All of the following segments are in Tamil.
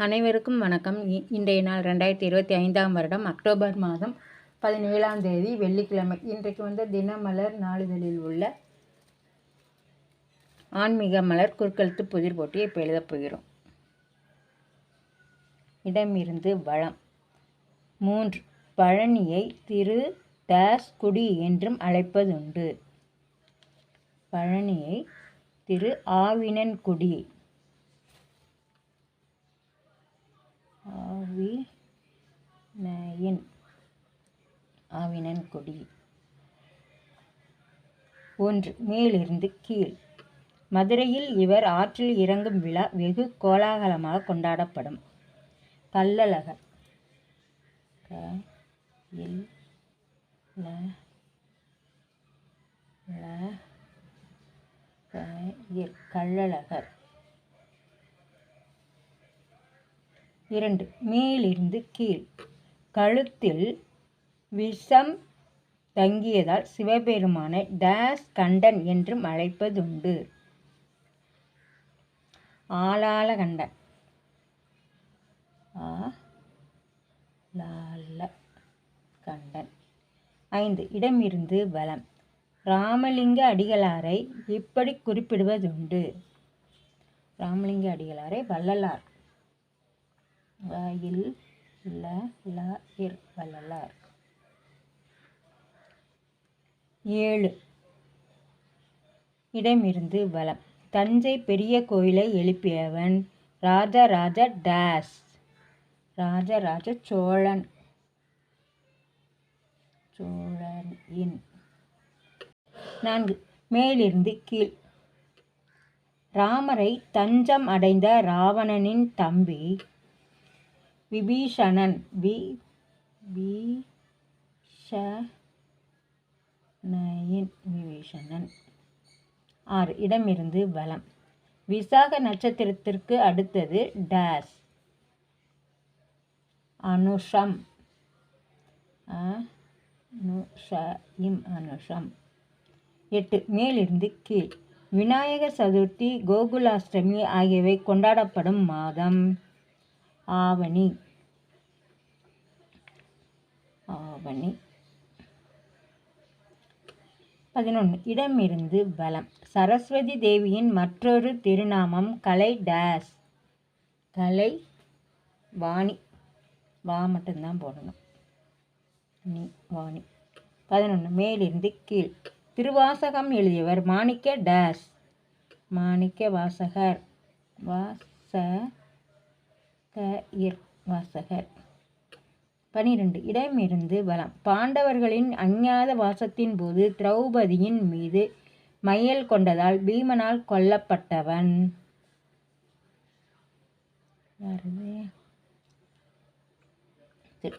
அனைவருக்கும் வணக்கம். இ- இன்றைய நாள் ரெண்டாயிரத்தி இருபத்தி ஐந்தாம் வருடம் அக்டோபர் மாதம் பதினேழாம் தேதி வெள்ளிக்கிழமை. இன்றைக்கு வந்த தினமலர் நாளிதழில் உள்ள ஆன்மீக மலர் குறுக்கெழுத்து புதிர் போட்டியை இப்போ எழுதப் போகிறோம். இடமிருந்து வளம். மூன்று பழனியை திரு தாஸ் குடி என்றும் அழைப்பதுண்டு. பழனியை திரு ஆவினன்குடி. கொடி. ஒன்று மேலிருந்து கீழ். மதுரையில் இவர் ஆற்றில் இறங்கும் விழா வெகு கோலாகலமாக கொண்டாடப்படும். கள்ளழகர் கள்ளழகர் இரண்டு மேலிருந்து கீழ். கழுத்தில் விஷம் தங்கியதால் சிவபெருமானை டேஸ் கண்டன் என்றும் அழைப்பதுண்டு. ஆளாள கண்டன் ஆ லால கண்டன் ஐந்து. இடமிருந்து வலம். ராமலிங்க அடிகளாரை இப்படி குறிப்பிடுவதுண்டு. ராமலிங்க அடிகளாரை வள்ளலார். வாயில் ல ல இர் வள்ளலார். ஏழு. இடமிருந்து வலம். தஞ்சை பெரிய கோயிலை எழுப்பியவன் ராஜராஜ டேஸ். ராஜராஜ சோழன். சோழன் நான்கு. மேலிருந்து கீழ். ராமரை தஞ்சம் அடைந்த ராவணனின் தம்பி விபீஷணன். We nine Vibhishanan. ஆறு இடமிருந்து வலம். விசாக நட்சத்திரத்திற்கு அடுத்தது டேஸ். அனுஷம். அனுஷம் அனுஷம். எட்டு மேலிருந்து கீழ். விநாயகர் சதுர்த்தி கோகுலாஷ்டமி ஆகியவை கொண்டாடப்படும் மாதம். ஆவணி. ஆவணி. பதினொன்று இடமிருந்து பலம். சரஸ்வதி தேவியின் மற்றொரு திருநாமம் கலை டேஸ். கலை வாணி. வா மட்டும்தான் போடணும். நீ வாணி. பதினொன்று மேலிருந்து கீழ். திருவாசகம் எழுதியவர் மாணிக்க டேஸ். மாணிக்க வாசகர். வாச க வாசகர். பனிரெண்டு. இடமிருந்து வலம். பாண்டவர்களின் அஞ்ஞாத வாசத்தின் போது திரௌபதியின் மீது மையல் கொண்டதால் பீமனால் கொல்லப்பட்டவன்.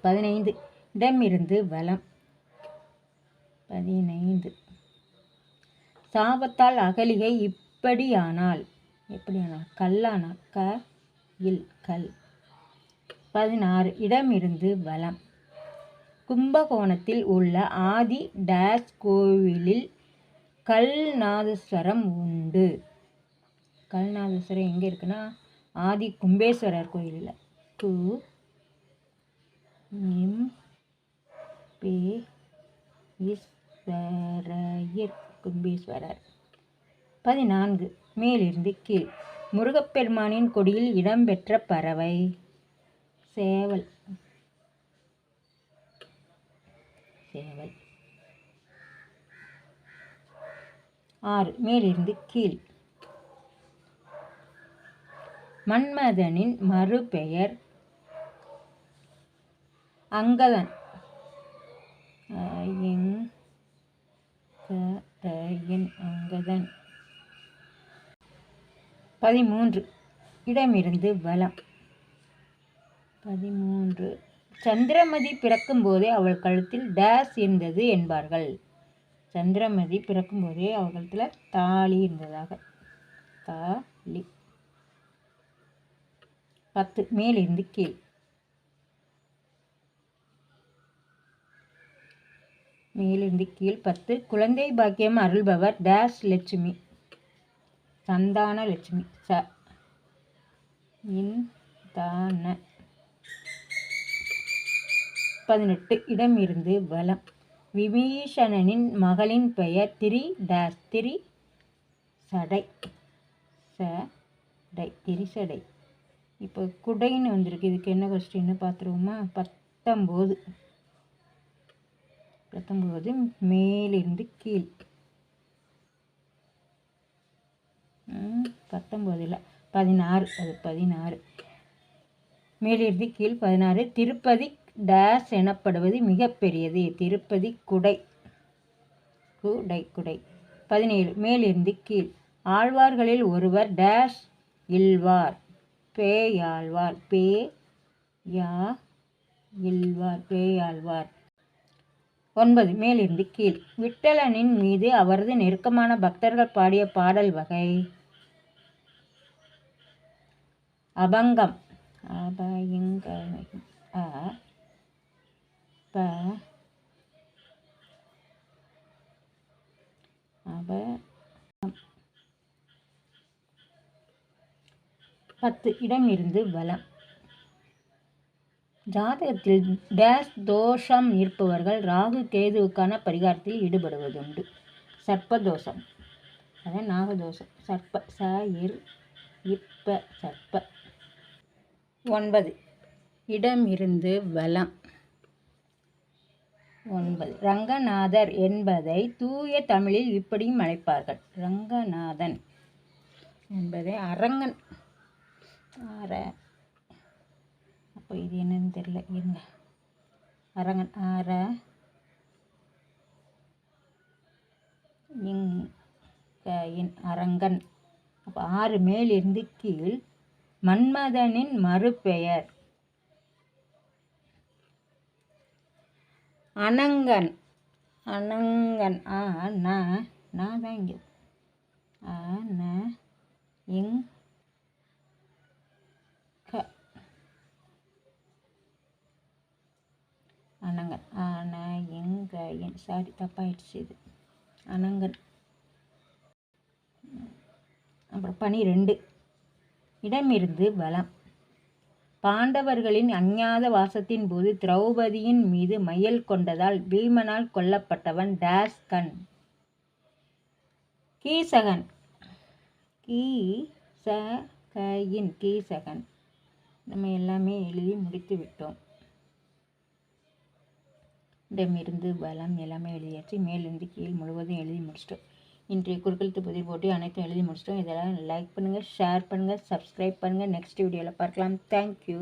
பதினைந்து. இடமிருந்து வலம். பதினைந்து. சாபத்தால் அகலிகை இப்படியானால் எப்படியானால் கல்லானால் க இல் கல். பதினாறு இடமிருந்து வலம். கும்பகோணத்தில் உள்ள ஆதி டேஷ் கோவிலில் கல்நாதஸ்வரம் உண்டு. கல்நாதஸ்வரம் எங்கே இருக்குன்னா ஆதி கும்பேஸ்வரர் கோயிலில். டு எம் பே ஈஸ்வரயர் கும்பேஸ்வரர். பதினான்கு மேலிருந்து கீழ். முருகப்பெருமானின் கொடியில் இடம்பெற்ற பறவை. சேவல். சேவல். ஆறு. மேலிருந்து கீழ். மன்மதனின் மறுபெயர் அங்கதன். அங்கதன் அங்கதன். பதிமூன்று. இடமிருந்து வலம். பதிமூன்று. சந்திரமதி பிறக்கும்போதே அவள் கழுத்தில் டேஸ் இருந்தது என்பார்கள். சந்திரமதி பிறக்கும்போதே அவள் கழுத்தில் தாலி இருந்ததாக. தாலி. பத்து. மேலிருந்து கீழ். மேலிருந்து கீழ் பத்து. குழந்தை பாக்கியம் அருள்பவர் டேஸ் லட்சுமி. சந்தான லட்சுமி. ச. இன் தான பதினெட்டு இடம் இருந்து வலம். விபீஷணனின் மகளின் பெயர் திரி டேஸ் திரி சடை. சடை திரிசடை இப்போ குடைன்னு வந்திருக்கு. இதுக்கு என்ன கொஸ்டின்னு பார்த்துருவோமா? பத்தொம்போது. பத்தொம்போது மேலிருந்து கீழ். பத்தொம்போதில் பதினாறு. அது பதினாறு. மேலிருந்து கீழ் பதினாறு. திருப்பதி டேஸ் எனப்படுவது மிகப்பெரியது. திருப்பதி குடை. குடை குடை. பதினேழு. மேலிருந்து கீழ். ஆழ்வார்களில் ஒருவர் டேஷ் இல்வார். பேயாழ்வார். பே யா இல்வார் பேயாழ்வார். ஒன்பது. மேலிருந்து கீழ். விட்டலனின் மீது அவரது நெருக்கமான பக்தர்கள் பாடிய பாடல் வகை. அபங்கம். அபயங்க பத்து இடம் இருந்து பலம் ஜாதகத்தில் டேஸ் தோஷம் இருப்பவர்கள் ராகு கேதுவுக்கான பரிகாரத்தில் ஈடுபடுவதுண்டு. சர்ப்பதோஷம். அதான் நாகதோஷம். சர்ப்ப ச இர் இப்ப சர்ப்ப. ஒன்பது. இடம் இருந்து வலம். ஒன்பது. ரங்கநாதர் என்பதை தூய தமிழில் இப்படியும் அழைப்பார்கள். ரங்கநாதன் என்பதை அரங்கன் அரை அப்போ இது என்னன்னு தெரியல. இருங்க. அரங்கன் அர இன் அரங்கன். அப்போ ஆறு மேலிருந்து கீழ் மன்மதனின் மறுபெயர். அனங்கன் அனங்கன் ஆ நான் நான் தான் இங்கே. ஆ ந இங் க அனங்கன் ஆ எங்க என் சாரி தப்பாயிடுச்சு இது. அனங்கன் அப்புறம் பனிரெண்டு. இடமிருந்து வலம். பாண்டவர்களின் அஞ்ஞாத வாசத்தின் போது திரௌபதியின் மீது மையல் கொண்டதால் பீமனால் கொல்லப்பட்டவன் டேஸ் கண் கீசகன் கீ ச கையின் கீசகன். நம்ம எல்லாமே எழுதி முடித்து விட்டோம். இடமிருந்து பலம் எல்லாமே எழுதியாச்சு மேலிருந்து கீழ் முழுவதும் எழுதி முடிச்சிட்டோம். இன்றைய குறுக்கெழுத்து பதிவு போட்டு அனைத்தும் எழுதி முடிச்சிட்டோம். இதெல்லாம் லைக் பண்ணுங்கள் ஷேர் பண்ணுங்கள் சப்ஸ்கிரைப் பண்ணுங்கள் நெக்ஸ்ட் வீடியோவில் பார்க்கலாம். தேங்க்யூ